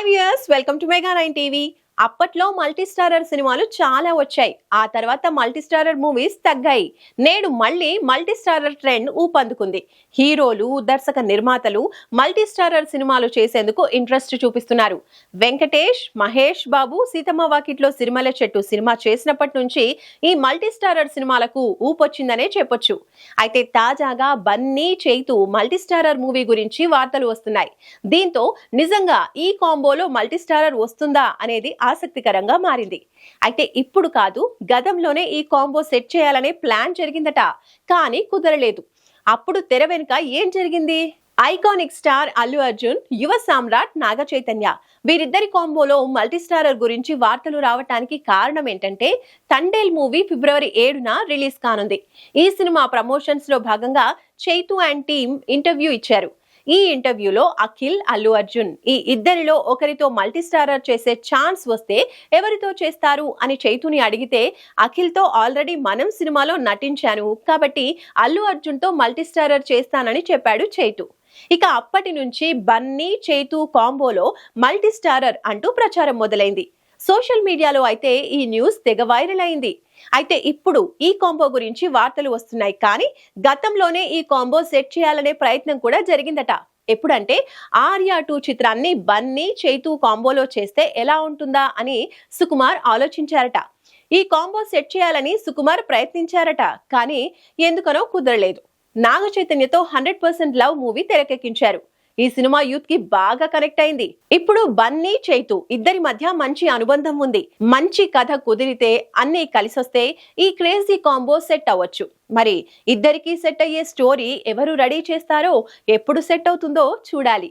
Hi viewers, welcome to Mega 9 TV. అప్పట్లో multi starrer సినిమాలు చాలా వచ్చాయి. ఆ తర్వాత మల్టీ స్టారర్ మూవీస్ తగ్గాయి. నేడు మళ్ళీ మల్టీ స్టారర్ ట్రెండ్ ఊపందుకుంది. హీరోలు దర్శక నిర్మాతలు మల్టీ స్టారర్ సినిమాలు చేసేందుకు ఇంట్రెస్ట్ చూపిస్తున్నారు. వెంకటేష్ మహేష్ బాబు సీతమ్మ వాకిట్లో సిరిమల చెట్టు సినిమా చేసినప్పటి నుంచి ఈ మల్టీ స్టారర్ సినిమాలకు ఊపొచ్చిందనే చెప్పొచ్చు. అయితే తాజాగా బన్నీ చేతు మల్టీస్టారర్ మూవీ గురించి వార్తలు వస్తున్నాయి. దీంతో నిజంగా ఈ కాంబోలో మల్టీస్టారర్ వస్తుందా అనేది ఆసక్తికరంగా మారింది. అయితే ఇప్పుడు కాదు గతంలోనే ఈ కాంబో సెట్ చేయాలనే ప్లాన్ జరిగిందట కానీ కుదరలేదు. అప్పుడు తెర వెనుక ఏం జరిగింది? ఐకానిక్ స్టార్ అల్లు అర్జున్ యువ సామ్రాట్ నాగ చైతన్య. వీరిద్దరి కాంబోలో మల్టీ స్టారర్ గురించి వార్తలు రావటానికి కారణం ఏంటంటే తండేల్ మూవీ ఫిబ్రవరి ఏడున రిలీజ్ కానుంది. ఈ సినిమా ప్రమోషన్స్లో భాగంగా చైతు అండ్ టీమ్ ఇంటర్వ్యూ ఇచ్చారు. ఈ ఇంటర్వ్యూలో అఖిల్ అల్లు అర్జున్. ఈ ఇద్దరిలో ఒకరితో మల్టీస్టారర్ చేసే ఛాన్స్ వస్తే ఎవరితో చేస్తారు అని చైతుని అడిగితే అఖిల్తో ఆల్రెడీ మనం సినిమాలో నటించాను. కాబట్టి అల్లు అర్జున్తో మల్టీస్టారర్ చేస్తానని చెప్పాడు చైతు. ఇక అప్పటి నుంచి బన్నీ చైతు కాంబోలో మల్టీస్టారర్ అంటూ ప్రచారం మొదలైంది. సోషల్ మీడియాలో అయితే ఈ న్యూస్ తెగ వైరల్ అయింది. అయితే ఇప్పుడు ఈ కాంబో గురించి వార్తలు వస్తున్నాయి. కానీ గతంలోనే ఈ కాంబో సెట్ చేయాలనే ప్రయత్నం కూడా జరిగిందట. ఎప్పుడంటే ఆర్యా టూ చిత్రాన్ని బన్నీ చైతు కాంబోలో చేస్తే ఎలా ఉంటుందా అని సుకుమార్ ఆలోచించారట. ఈ కాంబో సెట్ చేయాలని సుకుమార్ ప్రయత్నించారట. కానీ ఎందుకనో కుదరలేదు. నాగ చైతన్యతో హండ్రెడ్ పర్సెంట్ లవ్ మూవీ తెరకెక్కించారు. ఈ సినిమా యూత్కి బాగా కనెక్ట్ అయింది. ఇప్పుడు బన్నీ చైతు ఇద్దరి మధ్య మంచి అనుబంధం ఉంది. మంచి కథ కుదిరితే అన్ని కలిసొస్తే ఈ క్రేజీ కాంబో సెట్ అవ్వచ్చు. మరి ఇద్దరికి సెట్ అయ్యే స్టోరీ ఎవరు రెడీ చేస్తారో ఎప్పుడు సెట్ అవుతుందో చూడాలి.